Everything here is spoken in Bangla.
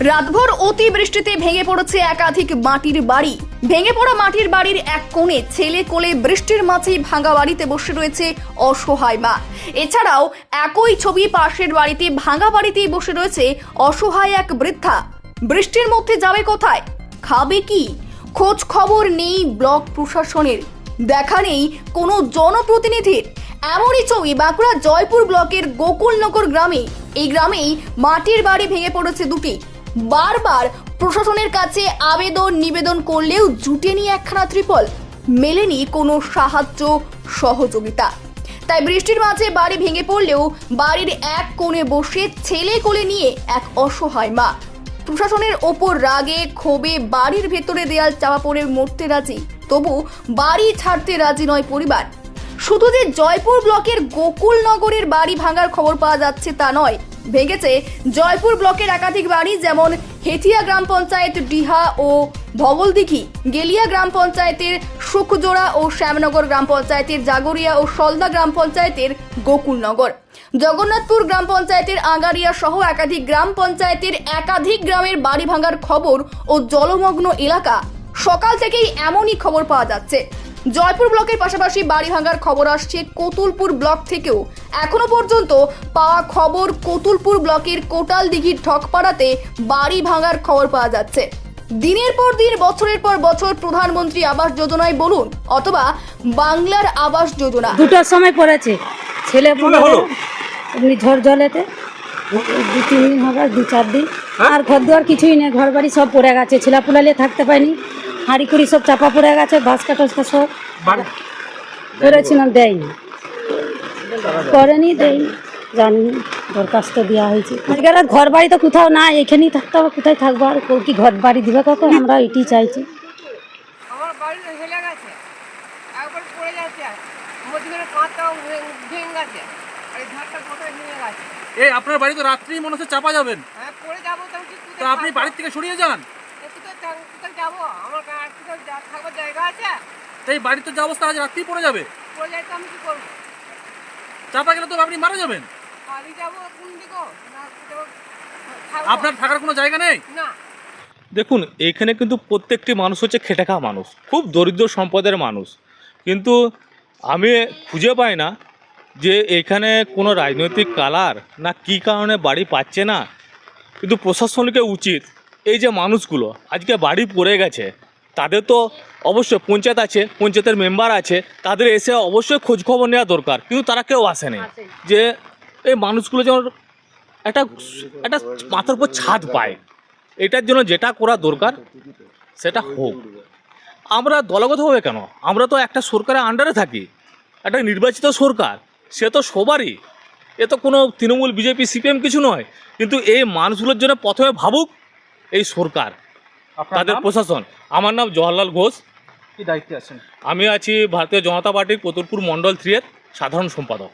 রাতভর অতি বৃষ্টিতে ভেঙে পড়েছে একাধিক মাটির বাড়ি। ভেঙে পড়া মাটির বাড়ির এক কোণে ছেলে কোলে বৃষ্টির মাঝেই ভাঙা বাড়িতে বসে রয়েছে অসহায় মা। এছাড়াও একই ছবি পাশের বাড়িতে ভাঙা বাড়িতেই বসে রয়েছে অসহায় এক বৃদ্ধা। বৃষ্টির মধ্যে যাবে কোথায়? খাবে কি? খোঁজ খবর নেই ব্লক প্রশাসনের। দেখা নেই কোনো জনপ্রতিনিধির। এমনই ছবি বাঁকুড়া জয়পুর ব্লকের গোকুলনগর গ্রামে। এই গ্রামেই মাটির বাড়ি ভেঙে পড়েছে দুটি। বারবার প্রশাসনের কাছে আবেদন, নিবেদন করলেও জুটেনি একখানা ত্রিপল। মেলেনি কোনো সাহায্য, সহযোগিতা। তাই বৃষ্টির মাঝে বাড়ি ভেঙে পড়লেও বাড়ির এক কোণে বসে ছেলে কোলে নিয়ে এক অসহায় মা। প্রশাসনের ওপর রাগে, ক্ষোভে বাড়ির ভেতরে দেয়াল চাপা পড়ে মরতে রাজি। তবু বাড়ি ছাড়তে রাজি নয় পরিবার। শুধু যে জয়পুর ব্লকের গোকুলনগরের বাড়ি ভাঙার খবর পাওয়া যাচ্ছে তা নয় ভেঙেছে জয়পুর ব্লকের একাধিক বাড়ি, যেমন হেথিয়া গ্রাম পঞ্চায়েত ডিহা ও ভগলদিঘি গেলিয়া গ্রাম পঞ্চায়েতের সুখজোড়া ও শ্যামনগর গ্রাম পঞ্চায়েতের জাগরিয়া ও সলদা গ্রাম পঞ্চায়েতের গোকুলনগর। জগন্নাথপুর গ্রাম পঞ্চায়েতের আগারিয়া সহ একাধিক গ্রাম পঞ্চায়েতের একাধিক গ্রামের বাড়ি ভাঙার খবর ও জলমগ্ন এলাকা সকাল থেকেই এমনই খবর পাওয়া যাচ্ছে। জয়পুর ব্লকের পাশাপাশি বাড়ি ভাঙার খবর আসছে কোতুলপুর ব্লক থেকেও। এখনও পর্যন্ত পাওয়া খবর কোতুলপুর ব্লকের কোটাল দিঘির ঠকপাড়াতে বাড়ি ভাঙার খবর পাওয়া যাচ্ছে। দিনের পর দিন বছরের পর বছর প্রধানমন্ত্রী আবাস যোজনায় বলুন অথবা বাংলার আবাস যোজনা। দুটোর সময় পড়েছে। ছেলে এমনি ঝড় জলেতে দু তিন দিন হবে দু চার দিন। আর ঘর দুয়ার কিছুই নেই ঘর বাড়ি সব পড়ে গেছে ছেলা পুলালে থাকতে পারিনি। হাঁড়ি কুড়ি সব চাপা পড়ে গেছে বাসকা টসকা সব। করেছিলাম দেয়নি। করেনি দেয়নি জানি দরখাস্ত দেওয়া হয়েছে। আজকে আর ঘর বাড়ি তো কোথাও না এখানেই থাকতে হবে কোথায় থাকব? আর কি ঘর বাড়ি দিবে কখন? আমরা এটি চাইছি। এই আপনার বাড়ি তো রাত্রি মনে হচ্ছে চাপা যাবেন। হ্যাঁ তো কোথায় আপনি? বাড়ির থেকে সরিয়ে যান। যাব? আমার জায়গা আছে? এই বাড়িতে যে অবস্থা আজ রাত্রি পড়ে যাবে। পড়ে যাই তো আমি কি করব? চাপা গেলে তো আপনি মারা যাবেন। বাড়ি যাব কোন দিকে? না কোথাও থাকব? আপনার থাকার কোনো জায়গা নেই? না। দেখুন এখানে কিন্তু প্রত্যেকটি মানুষ হচ্ছে খেটে খাওয়া মানুষ খুব দরিদ্র সম্পদের মানুষ। কিন্তু আমি খুঁজে পাই না যে এখানে কোনো রাজনৈতিক কালার না কী কারণে বাড়ি পাচ্ছে না। কিন্তু প্রশাসনকে উচিত এই যে মানুষগুলো আজকে বাড়ি পড়ে গেছে তাদের তো অবশ্যই পঞ্চায়েত আছে পঞ্চায়েতের মেম্বার আছে তাদের এসে অবশ্যই খোঁজখবর নেওয়া দরকার। কিন্তু তারা কেউ আসেনি যে এই মানুষগুলো যেন একটা একটা মাথার উপর ছাদ পায়। এটার জন্য যেটা করা দরকার সেটা হোক। আমরা দলগত হবে কেন? আমরা তো একটা সরকারের আন্ডারে থাকি। একটা নির্বাচিত সরকার সে তো সবারই। এ তো কোনো তৃণমূল বিজেপি সিপিএম কিছু নয়। কিন্তু এই মানুষগুলোর জন্য প্রথমে ভাবুক এই সরকার। তাদের প্রশাসন। আমার নাম জওয়াহরলাল ঘোষ। কি দায়িত্বে আছেন? আমি আছি ভারতীয় জনতা পার্টির কতুলপুর মণ্ডল থ্রি এর সাধারণ সম্পাদক।